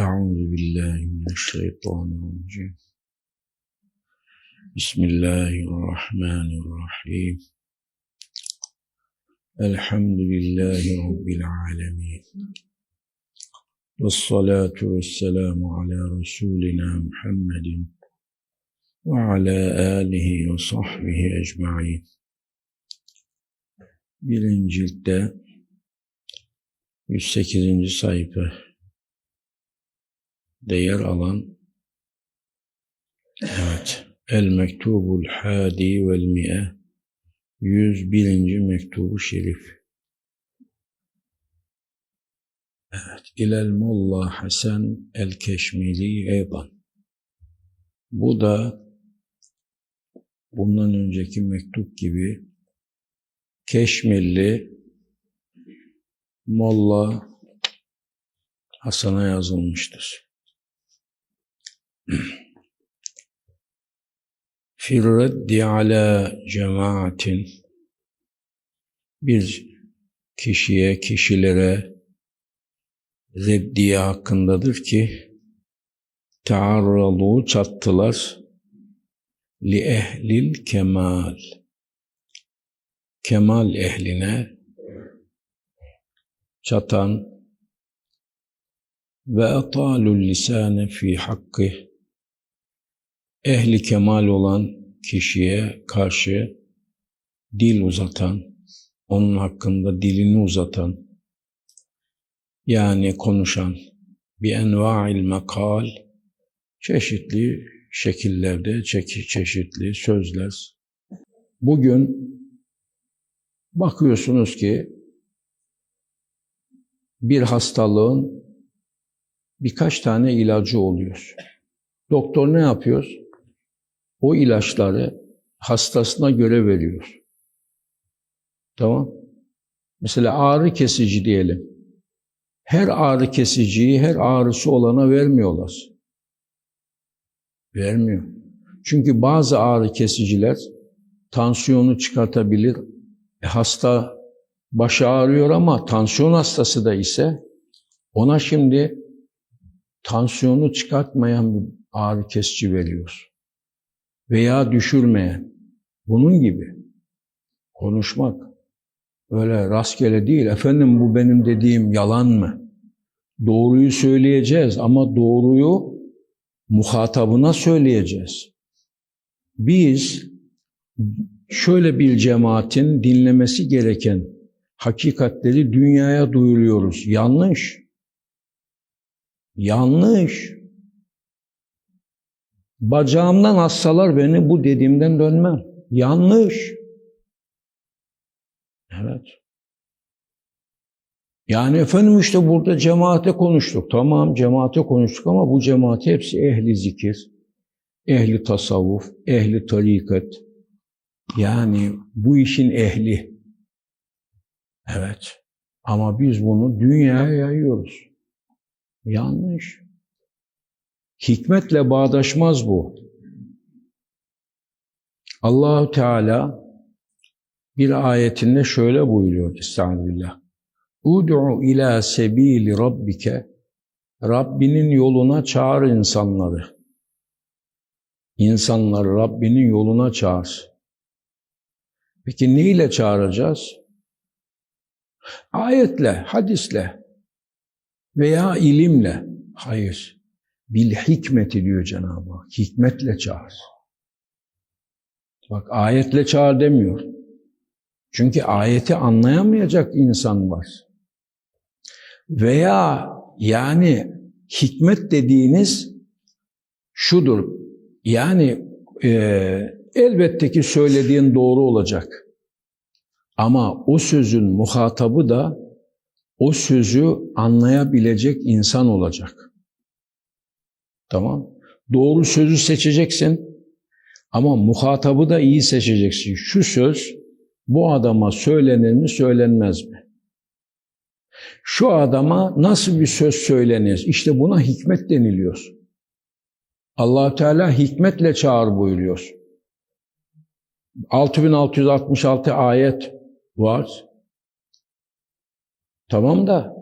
أعوذ بالله من الشيطان الرجيم بسم الله الرحمن الرحيم الحمد لله رب العالمين والصلاة والسلام على رسولنا محمد وعلى آله وصحبه أجمعين Birinci ciltte 108. sayfa de yer alan evet El Mektubul Hadi vel Mi'e 101. mektubu şerif Evet İlel Molla Hasan El Keşmili Eydan Bu da bundan önceki mektup gibi Keşmilli Molla Hasan'a yazılmıştır. Firreddi ala cemaatin. Bir kişiye, kişilere reddiye hakkındadır ki taarralu çattılar li ehlil kemal. Kemal ehline çatan ve atalul lisane fi hakkı ehli kemal olan kişiye karşı dil uzatan, onun hakkında dilini uzatan, yani konuşan bir enva'il makal, çeşitli şekillerde, çeşitli sözler. Bugün bakıyorsunuz ki bir hastalığın birkaç tane ilacı oluyor. Doktor ne yapıyor? O ilaçları hastasına göre veriyor. Tamam? Mesela ağrı kesici diyelim. Her ağrı kesiciyi her ağrısı olana vermiyorlar. Vermiyor. Çünkü bazı ağrı kesiciler tansiyonu çıkartabilir. E hasta başı ağrıyor ama tansiyon hastası da ise ona şimdi tansiyonu çıkartmayan bir ağrı kesici veriyor. Veya düşürmeyen. Bunun gibi. Konuşmak. Öyle rastgele değil. Efendim bu benim dediğim yalan mı? Doğruyu söyleyeceğiz ama doğruyu muhatabına söyleyeceğiz. Biz şöyle bir cemaatin dinlemesi gereken hakikatleri dünyaya duyuruyoruz. Yanlış. Yanlış. Bacağımdan assalar beni bu dediğimden dönmem. Yanlış. Evet. Yani efendim işte burada cemaate konuştuk. Tamam cemaate konuştuk ama bu cemaati hepsi ehli zikir, ehli tasavvuf, ehli tarikat. Yani bu işin ehli. Evet. Ama biz bunu dünyaya yayıyoruz. Yanlış. Hikmetle bağdaşmaz bu. Allahu Teala bir ayetinde şöyle buyuruyor Estağfirullah. Ud'u ila sebili rabbike Rabbinin yoluna çağır insanları. İnsanları Rabbinin yoluna çağır. Peki ne ile çağıracağız? Ayetle, hadisle veya ilimle. Hayır. Bil hikmeti diyor Cenab-ı Hak. Hikmetle çağır. Bak ayetle çağır demiyor. Çünkü ayeti anlayamayacak insan var. Veya yani hikmet dediğiniz şudur. Yani e, elbette ki söylediğin doğru olacak. Ama o sözün muhatabı da o sözü anlayabilecek insan olacak. Tamam. Doğru sözü seçeceksin ama muhatabı da iyi seçeceksin. Şu söz bu adama söylenir mi söylenmez mi? Şu adama nasıl bir söz söylenir? İşte buna hikmet deniliyor. allah Teala hikmetle çağır buyuruyor. 6666 ayet var. Tamam da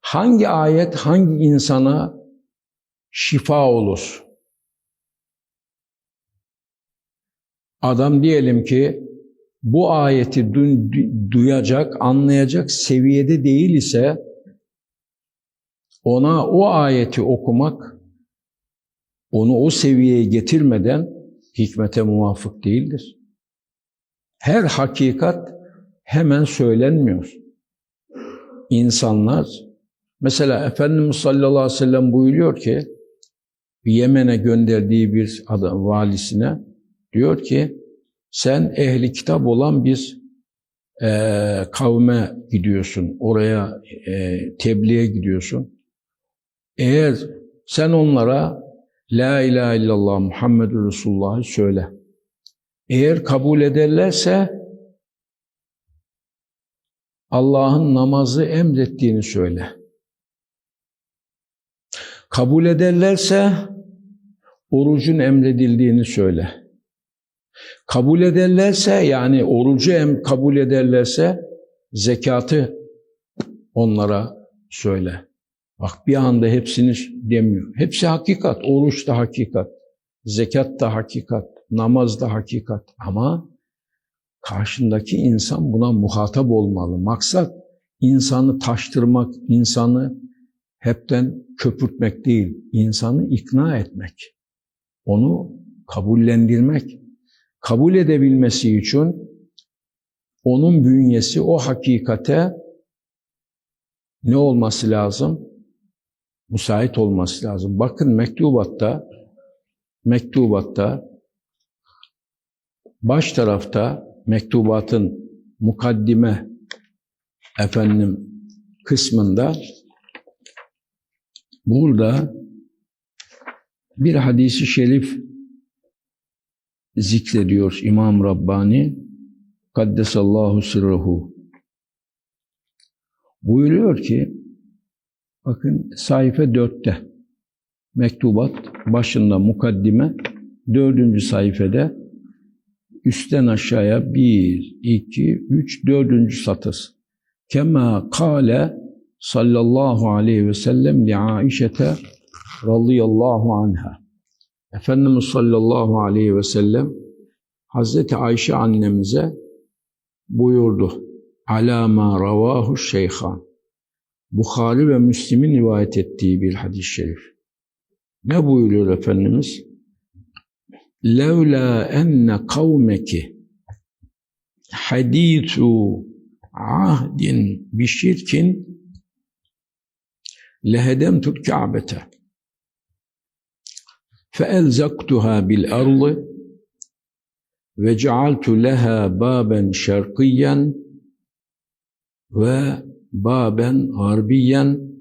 hangi ayet hangi insana şifa olur. Adam diyelim ki bu ayeti du- duyacak, anlayacak seviyede değil ise ona o ayeti okumak onu o seviyeye getirmeden hikmete muvafık değildir. Her hakikat hemen söylenmiyor. İnsanlar, mesela Efendimiz sallallahu aleyhi ve sellem buyuruyor ki, Yemen'e gönderdiği bir adam, valisine diyor ki, sen ehli kitap olan bir e, kavme gidiyorsun, oraya e, tebliğe gidiyorsun. Eğer sen onlara La ilahe illallah Muhammedur Resulullah'ı söyle. Eğer kabul ederlerse Allah'ın namazı emrettiğini söyle. Kabul ederlerse orucun emredildiğini söyle. Kabul ederlerse yani orucu em kabul ederlerse zekatı onlara söyle. Bak bir anda hepsini demiyor. Hepsi hakikat. Oruç da hakikat. Zekat da hakikat. Namaz da hakikat. Ama karşındaki insan buna muhatap olmalı. Maksat insanı taştırmak, insanı hepten köpürtmek değil, insanı ikna etmek. Onu kabullendirmek. Kabul edebilmesi için onun bünyesi o hakikate ne olması lazım? Müsait olması lazım. Bakın mektubatta mektubatta baş tarafta mektubatın mukaddime efendim kısmında burada bir hadisi şerif zikrediyor İmam Rabbani Kaddesallahu sırruhu buyuruyor ki bakın sayfa dörtte mektubat başında mukaddime dördüncü sayfada üstten aşağıya bir, iki, üç, dördüncü satır. Kema kâle sallallahu aleyhi ve sellem li Aişete radıyallahu anha. Efendimiz sallallahu aleyhi ve sellem Hazreti Ayşe annemize buyurdu. Ala ma ravahu şeyhan. Bukhari ve Müslim'in rivayet ettiği bir hadis-i şerif. Ne buyuruyor Efendimiz? Levla enne kavmeki hadithu ahdin bi şirkin lehedemtul ka'bete فألزقتها بالأرض وجعلت لها بابا شرقيا وبابا غربيا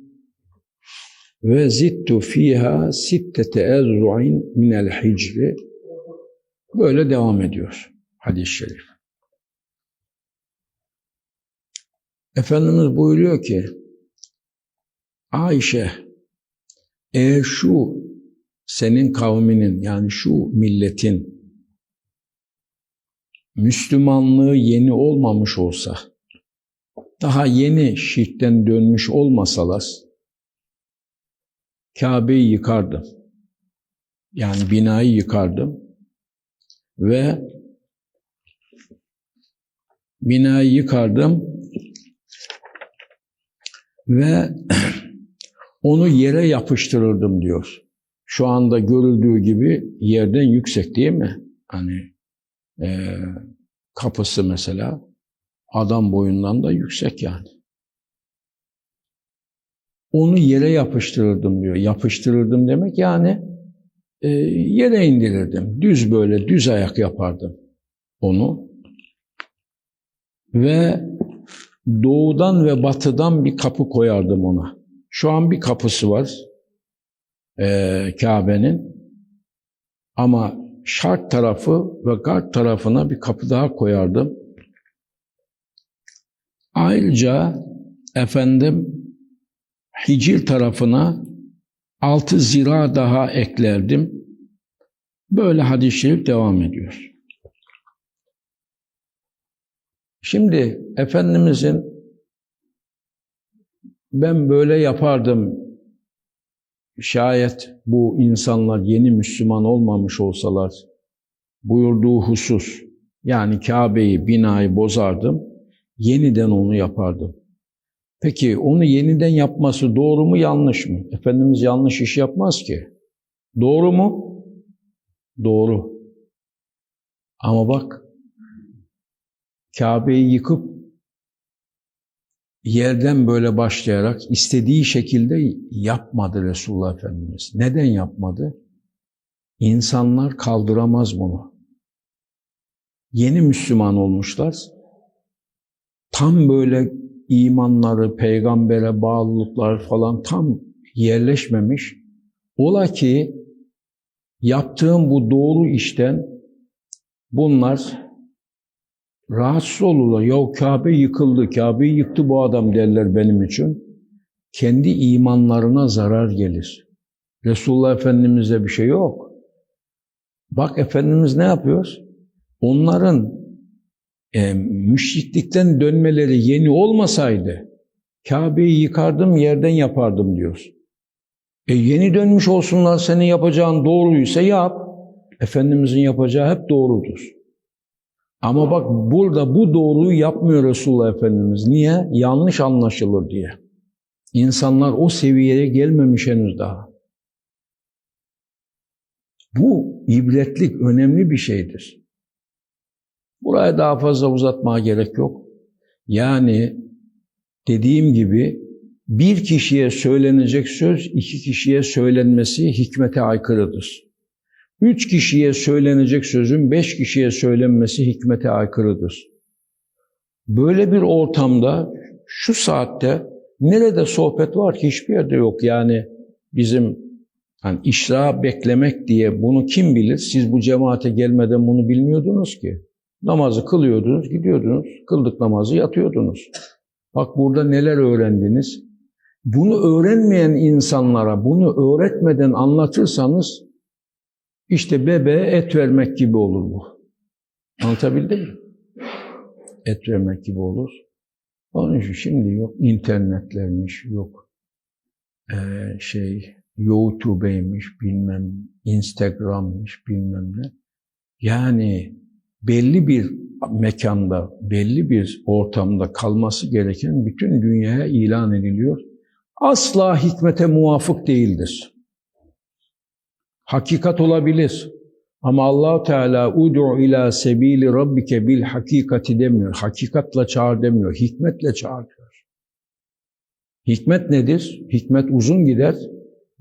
وزدت فيها ستة أذرع من الحجر Böyle devam ediyor hadis-i şerif. Efendimiz buyuruyor ki Ayşe eğer şu senin kavminin yani şu milletin Müslümanlığı yeni olmamış olsa, daha yeni şirkten dönmüş olmasalar, Kabe'yi yıkardım. Yani binayı yıkardım ve binayı yıkardım ve onu yere yapıştırırdım diyor. Şu anda görüldüğü gibi yerden yüksek değil mi? Hani e, kapısı mesela adam boyundan da yüksek yani. Onu yere yapıştırırdım diyor. Yapıştırırdım demek yani e, yere indirirdim. Düz böyle düz ayak yapardım onu. Ve doğudan ve batıdan bir kapı koyardım ona. Şu an bir kapısı var e, Kabe'nin. Ama şark tarafı ve garp tarafına bir kapı daha koyardım. Ayrıca efendim Hicr tarafına altı zira daha eklerdim. Böyle hadis-i şerif devam ediyor. Şimdi Efendimizin ben böyle yapardım şayet bu insanlar yeni Müslüman olmamış olsalar buyurduğu husus yani Kabe'yi, binayı bozardım, yeniden onu yapardım. Peki onu yeniden yapması doğru mu yanlış mı? Efendimiz yanlış iş yapmaz ki. Doğru mu? Doğru. Ama bak Kabe'yi yıkıp yerden böyle başlayarak istediği şekilde yapmadı Resulullah Efendimiz. Neden yapmadı? İnsanlar kaldıramaz bunu. Yeni Müslüman olmuşlar. Tam böyle imanları, peygambere bağlılıklar falan tam yerleşmemiş. Ola ki yaptığım bu doğru işten bunlar rahatsız olurlar. Ya Kabe yıkıldı, Kabe'yi yıktı bu adam derler benim için. Kendi imanlarına zarar gelir. Resulullah Efendimiz'de bir şey yok. Bak Efendimiz ne yapıyor? Onların e, müşriklikten dönmeleri yeni olmasaydı Kabe'yi yıkardım yerden yapardım diyor. E yeni dönmüş olsunlar senin yapacağın doğruysa yap. Efendimizin yapacağı hep doğrudur. Ama bak burada bu doğruyu yapmıyor Resulullah Efendimiz. Niye? Yanlış anlaşılır diye. İnsanlar o seviyeye gelmemiş henüz daha. Bu ibretlik önemli bir şeydir. Buraya daha fazla uzatmaya gerek yok. Yani dediğim gibi bir kişiye söylenecek söz iki kişiye söylenmesi hikmete aykırıdır. Üç kişiye söylenecek sözün beş kişiye söylenmesi hikmete aykırıdır. Böyle bir ortamda şu saatte nerede sohbet var ki hiçbir yerde yok. Yani bizim hani işra beklemek diye bunu kim bilir? Siz bu cemaate gelmeden bunu bilmiyordunuz ki. Namazı kılıyordunuz, gidiyordunuz. Kıldık namazı yatıyordunuz. Bak burada neler öğrendiniz. Bunu öğrenmeyen insanlara bunu öğretmeden anlatırsanız işte bebeğe et vermek gibi olur bu. Anlatabildim mi? Et vermek gibi olur. Onun için şimdi yok internetlermiş, yok ee, şey YouTube'ymiş, bilmem Instagram'mış, bilmem ne. Yani belli bir mekanda, belli bir ortamda kalması gereken bütün dünyaya ilan ediliyor. Asla hikmete muvafık değildir. Hakikat olabilir. Ama Allah Teala ud'u ila sebili rabbike bil hakikati demiyor. Hakikatla çağır demiyor. Hikmetle çağır diyor. Hikmet nedir? Hikmet uzun gider.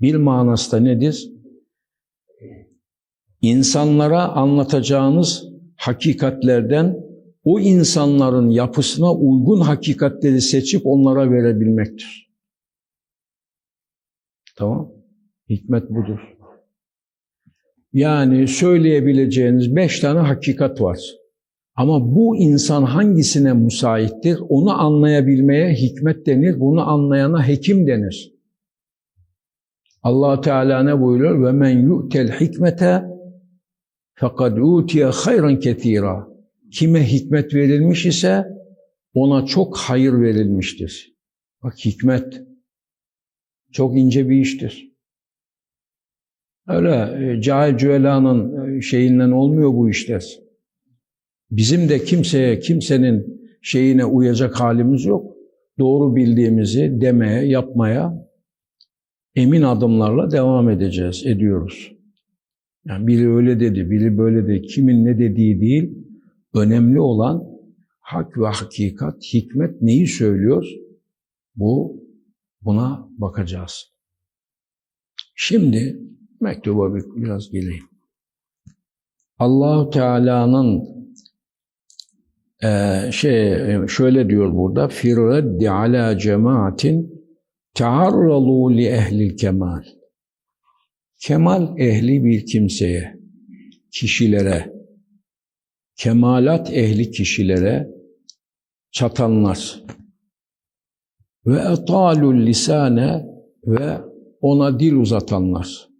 Bil manası da nedir? İnsanlara anlatacağınız hakikatlerden o insanların yapısına uygun hakikatleri seçip onlara verebilmektir. Tamam? Hikmet budur. Yani söyleyebileceğiniz beş tane hakikat var. Ama bu insan hangisine müsaittir? Onu anlayabilmeye hikmet denir. Bunu anlayana hekim denir. Allah Teala ne buyuruyor? Ve men yu'tel hikmete fakat utiye hayran ketira. Kime hikmet verilmiş ise ona çok hayır verilmiştir. Bak hikmet çok ince bir iştir. Öyle e, cahil cüelanın e, şeyinden olmuyor bu işler. Bizim de kimseye, kimsenin şeyine uyacak halimiz yok. Doğru bildiğimizi demeye, yapmaya emin adımlarla devam edeceğiz, ediyoruz. Yani biri öyle dedi, biri böyle dedi. Kimin ne dediği değil, önemli olan hak ve hakikat, hikmet neyi söylüyor? Bu, buna bakacağız. Şimdi mektuba biraz geleyim. Allah Teala'nın e, şey şöyle diyor burada firreddi ala cemaatin taarralu li ehlil kemal. Kemal ehli bir kimseye, kişilere, kemalat ehli kişilere çatanlar ve etalul lisane ve ona dil uzatanlar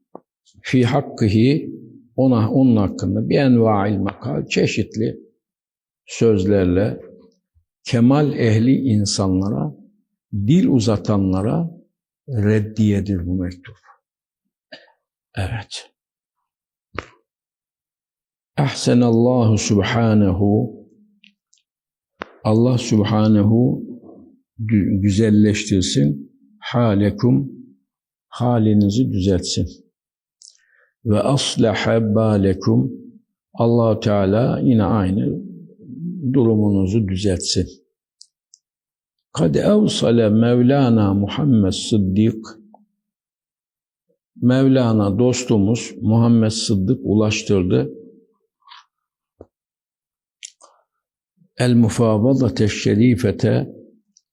fi hakkıhi ona onun hakkında bir enva'il makal çeşitli sözlerle kemal ehli insanlara dil uzatanlara reddiyedir bu mektup. Evet. Ahsenallahu subhanehu Allah subhanehu gü- güzelleştirsin. Halekum halinizi düzeltsin. Ve aslaha balekum allah Teala yine aynı durumunuzu düzeltsin. Kad evsale Mevlana Muhammed Sıddık Mevlana dostumuz Muhammed Sıddık ulaştırdı. El mufavadate şerifete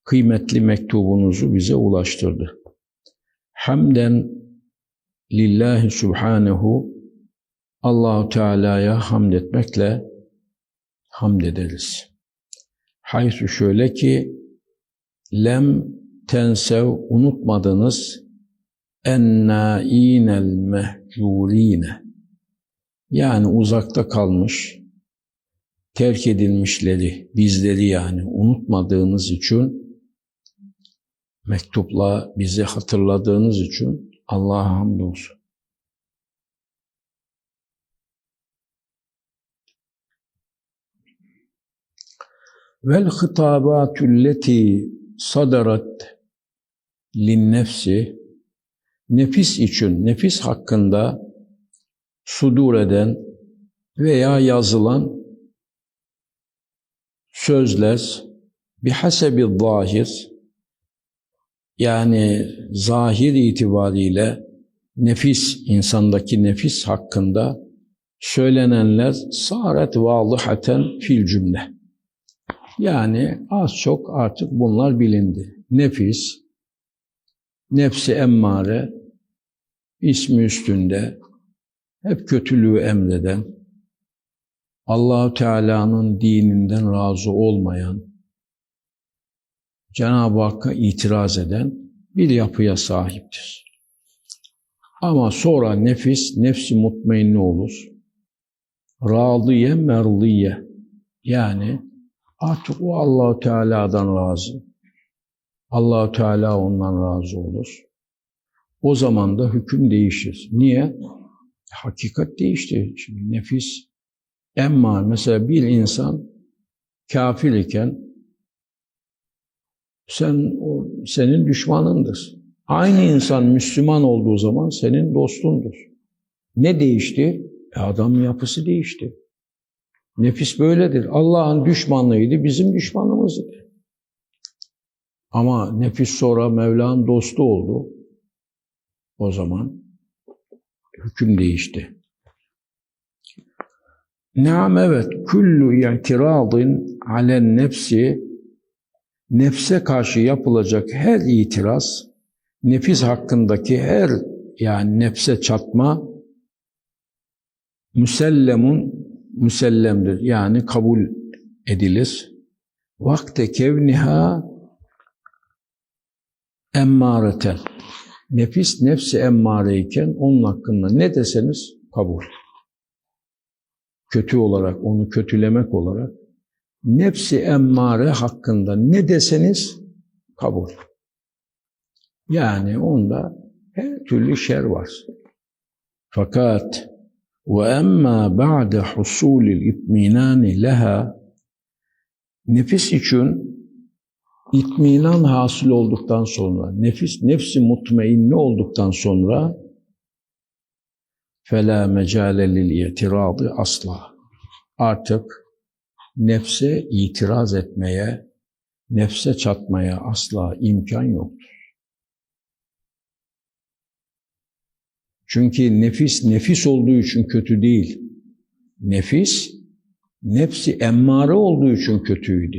kıymetli mektubunuzu bize ulaştırdı. Hamden lillahi subhanehu Allahu Teala'ya hamd etmekle hamd ederiz. Haysu şöyle ki lem tensev unutmadınız ennâînel mehcûrîne yani uzakta kalmış terk edilmişleri, bizleri yani unutmadığınız için mektupla bizi hatırladığınız için Allah'a hamdolsun. Vel hitabatülleti sadarat lin nefsi nefis için, nefis hakkında sudur eden veya yazılan sözler bihasebi zahir yani zahir itibariyle nefis, insandaki nefis hakkında söylenenler saret valıhaten fil cümle. Yani az çok artık bunlar bilindi. Nefis, nefsi emmare, ismi üstünde, hep kötülüğü emreden, Allahu Teala'nın dininden razı olmayan, Cenab-ı Hakk'a itiraz eden bir yapıya sahiptir. Ama sonra nefis, nefsi mutmainne olur. Radiye merdiye. Yani artık o Allahu Teala'dan razı. Allahu Teala ondan razı olur. O zaman da hüküm değişir. Niye? Hakikat değişti. Şimdi nefis emma mesela bir insan kafir iken sen o senin düşmanındır. Aynı insan Müslüman olduğu zaman senin dostundur. Ne değişti? E adamın yapısı değişti. Nefis böyledir. Allah'ın düşmanlığıydı, bizim düşmanımızdı. Ama nefis sonra Mevla'nın dostu oldu. O zaman hüküm değişti. Naam evet, kullu i'tiradın alen nefsi nefse karşı yapılacak her itiraz, nefis hakkındaki her yani nefse çatma müsellemun müsellemdir. Yani kabul edilir. Vakte kevniha emmareten. Nefis nefsi emmareyken onun hakkında ne deseniz kabul. Kötü olarak, onu kötülemek olarak nefsi emmare hakkında ne deseniz kabul. Yani onda her türlü şer var. Fakat ve emma ba'de husulil itminani leha nefis için itminan hasıl olduktan sonra, nefis nefsi mutmainne olduktan sonra fela mecale lil itiradı asla. Artık nefse itiraz etmeye, nefse çatmaya asla imkan yoktur. Çünkü nefis, nefis olduğu için kötü değil. Nefis, nefsi emmare olduğu için kötüydü.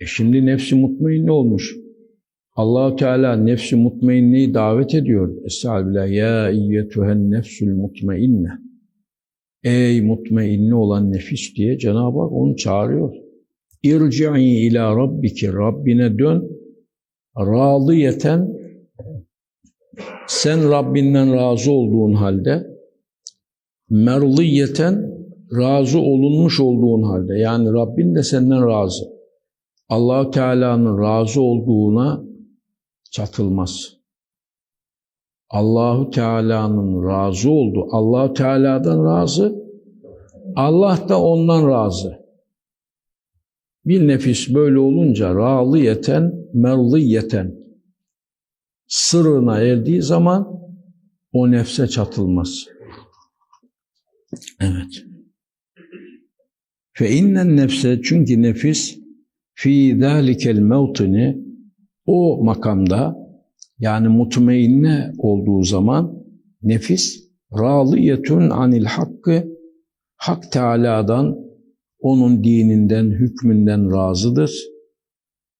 E şimdi nefsi mutmainne olmuş. Allahu Teala nefsi mutmainneyi davet ediyor. Estağfirullah. Ya eyyetühen nefsül mutmainne. Ey mutmainne olan nefis diye Cenab-ı Hak onu çağırıyor. İrci'i ila rabbiki. Rabbine dön. Radiyeten sen Rabbinden razı olduğun halde merliyeten razı olunmuş olduğun halde yani Rabbin de senden razı. Allahu Teala'nın razı olduğuna çatılmaz. Allahu Teala'nın razı olduğu, Allahu Teala'dan razı, Allah da ondan razı. Bir nefis böyle olunca râliyeten, merliyeten sırrına erdiği zaman o nefse çatılmaz. Evet. Fe innen nefse çünkü nefis fi zalikel mevtini o makamda yani mutmainne olduğu zaman nefis râliyetun anil hakkı Hak Teala'dan onun dininden, hükmünden razıdır.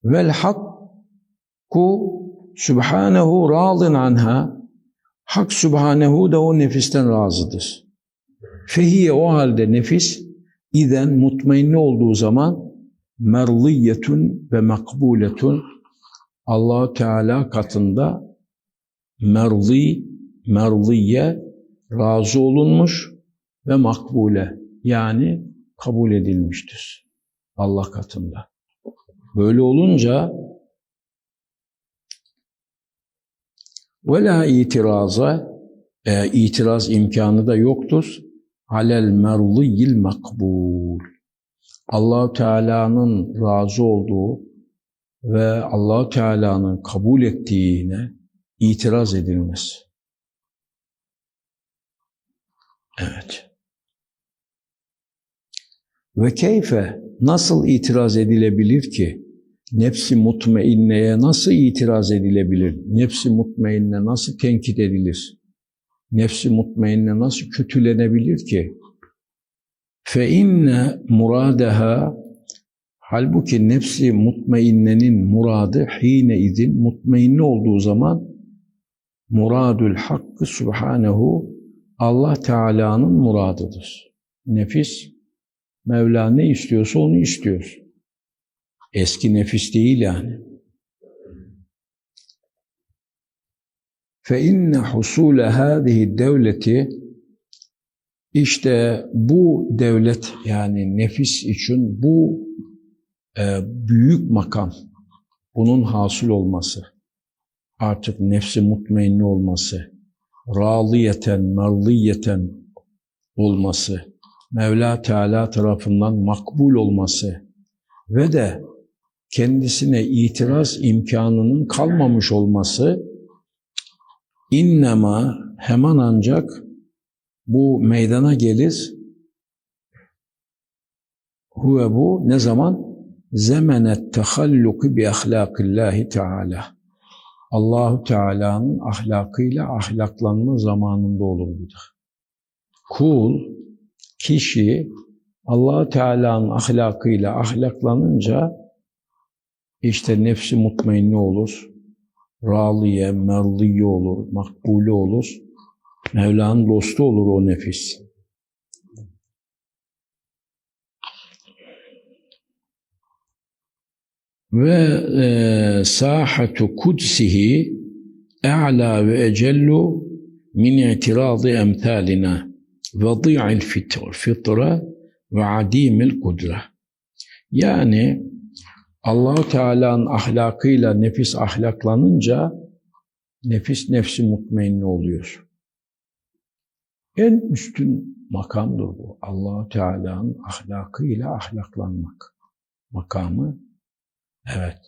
Vel hakku subhanehu radın anha Hak subhanehu da o nefisten razıdır. Fehiye o halde nefis iden mutmainne olduğu zaman merliyetun ve makbuletun allah Teala katında merli, merliye razı olunmuş ve makbule yani kabul edilmiştir Allah katında. Böyle olunca ve itiraza e, itiraz imkanı da yoktur. Alel merliyil makbul. allah Teala'nın razı olduğu ve allah Teala'nın kabul ettiğine itiraz edilmez. Evet. Ve keyfe nasıl itiraz edilebilir ki? Nefsi mutmainneye nasıl itiraz edilebilir? Nefsi mutmainne nasıl tenkit edilir? Nefsi mutmainne nasıl kötülenebilir ki? Fe inne muradeha halbuki nefsi mutmainnenin muradı hine izin mutmainne olduğu zaman muradül hakkı subhanehu Allah Teala'nın muradıdır. Nefis Mevla ne istiyorsa onu istiyor. Eski nefis değil yani. Fe inne husule hâzihi devleti işte bu devlet yani nefis için bu e, büyük makam bunun hasıl olması artık nefsi mutmainne olması râliyeten, merliyeten olması Mevla Teala tarafından makbul olması ve de kendisine itiraz imkanının kalmamış olması innema hemen ancak bu meydana gelir. Huve bu ne zaman? Zemenet tehalluki bi ahlakillahi Teala. Allahu Teala'nın ahlakıyla ahlaklanma zamanında olur budur. Kul kişi allah Teala'nın ahlakıyla ahlaklanınca işte nefsi mutmainne olur, raliye, merliye olur, makbule olur, Mevla'nın dostu olur o nefis. Ve e, sahatu kudsihi e'la ve ecellu min i'tirazi emthalina vadi'il fitra ve adimil kudre. Yani Allahu Teala'nın ahlakıyla nefis ahlaklanınca nefis nefsi mutmainne oluyor. En üstün makamdır bu. Allahu Teala'nın ahlakıyla ahlaklanmak makamı. Evet.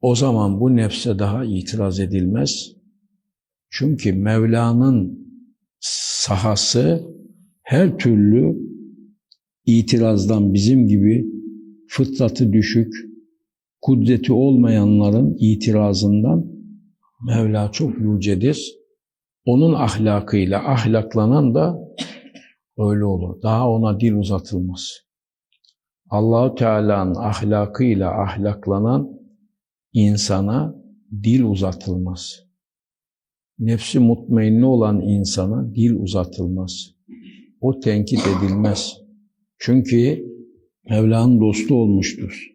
O zaman bu nefse daha itiraz edilmez. Çünkü Mevla'nın sahası her türlü itirazdan bizim gibi fıtratı düşük, kudreti olmayanların itirazından Mevla çok yücedir. Onun ahlakıyla ahlaklanan da öyle olur. Daha ona dil uzatılmaz. Allahu Teala'nın ahlakıyla ahlaklanan insana dil uzatılmaz nefsi mutmainne olan insana dil uzatılmaz. O tenkit edilmez. Çünkü Mevla'nın dostu olmuştur.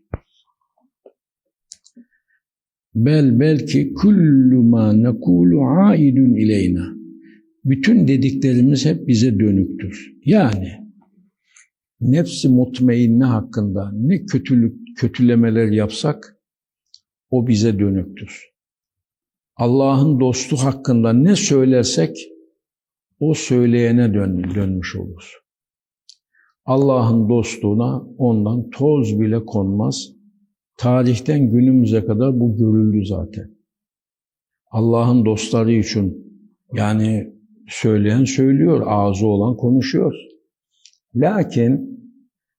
Bel belki kullu ma nekulu aidun ileyna. Bütün dediklerimiz hep bize dönüktür. Yani nefsi mutmainne hakkında ne kötülük kötülemeler yapsak o bize dönüktür. Allah'ın dostu hakkında ne söylersek o söyleyene dön, dönmüş oluruz. Allah'ın dostluğuna ondan toz bile konmaz. Tarihten günümüze kadar bu görüldü zaten. Allah'ın dostları için yani söyleyen söylüyor, ağzı olan konuşuyor. Lakin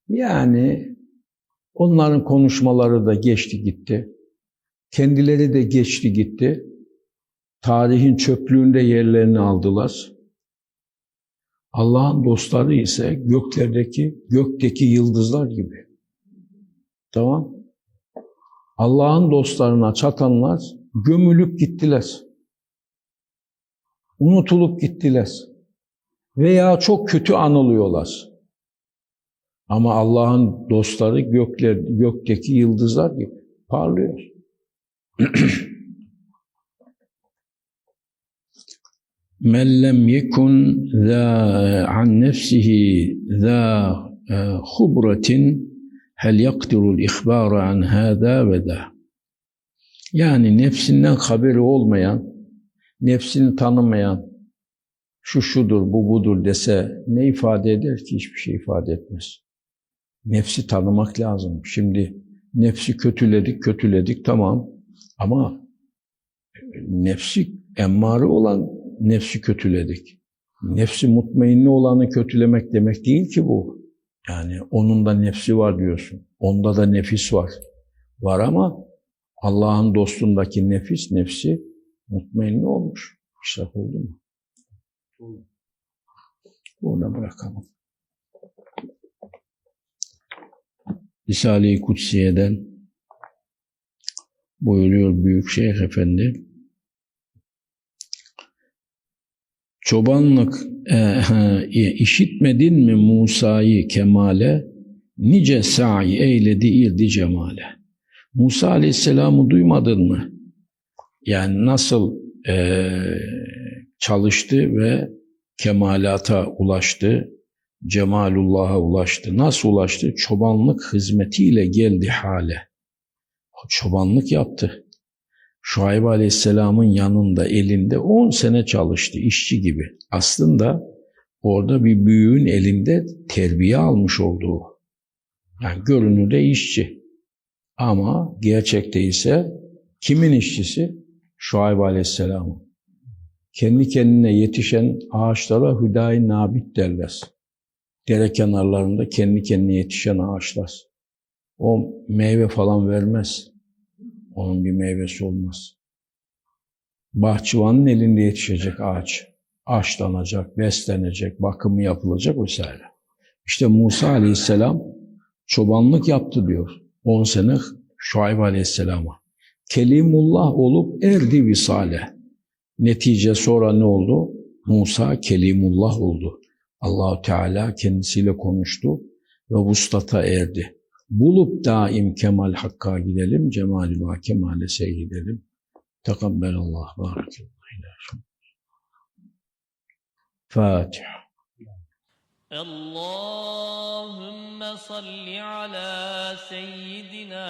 yani onların konuşmaları da geçti gitti. Kendileri de geçti gitti. Tarihin çöplüğünde yerlerini aldılar. Allah'ın dostları ise göklerdeki, gökteki yıldızlar gibi. Tamam? Allah'ın dostlarına çatanlar gömülüp gittiler. Unutulup gittiler. Veya çok kötü anılıyorlar. Ama Allah'ın dostları gökler, gökteki yıldızlar gibi parlıyor. Men lem yekun za an nefsihi za hubratin hel yakdirul ihbara an hâzâ ve da. Yani nefsinden haberi olmayan, nefsini tanımayan, şu şudur, bu budur dese ne ifade eder ki? Hiçbir şey ifade etmez. Nefsi tanımak lazım. Şimdi nefsi kötüledik, kötüledik tamam. Ama nefsi emmare olan nefsi kötüledik. Nefsi mutmainli olanı kötülemek demek değil ki bu. Yani onun da nefsi var diyorsun. Onda da nefis var. Var ama Allah'ın dostundaki nefis, nefsi mutmainli olmuş. İşraf oldu mu? Burada bırakalım. Risale-i Kutsiye'den buyuruyor Büyük Şeyh Efendi. Çobanlık e, e, işitmedin mi Musa'yı kemale, nice sa'i eyledi irdi cemale. Musa Aleyhisselam'ı duymadın mı? Yani nasıl e, çalıştı ve kemalata ulaştı, cemalullah'a ulaştı. Nasıl ulaştı? Çobanlık hizmetiyle geldi hale. Çobanlık yaptı. Şuayb Aleyhisselam'ın yanında elinde 10 sene çalıştı işçi gibi. Aslında orada bir büyüğün elinde terbiye almış olduğu. Yani görünürde işçi. Ama gerçekte ise kimin işçisi? Şuayb Aleyhisselam'ın. Kendi kendine yetişen ağaçlara hüdayi nabit derler. Dere kenarlarında kendi kendine yetişen ağaçlar. O meyve falan vermez. Onun bir meyvesi olmaz. Bahçıvanın elinde yetişecek ağaç. Ağaçlanacak, beslenecek, bakımı yapılacak vesaire. İşte Musa aleyhisselam çobanlık yaptı diyor. 10 sene Şuayb aleyhisselama. Kelimullah olup erdi visale. Netice sonra ne oldu? Musa Kelimullah oldu Allahu Teala kendisiyle konuştu ve vuslata erdi. Bulup daim kemal hakka gidelim, cemal ve kemale seyredelim. Tekabbelallah, barakallahu Fatiha. اللهم صل على سيدنا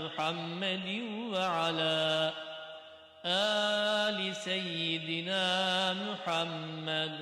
محمد وعلى آل سيدنا محمد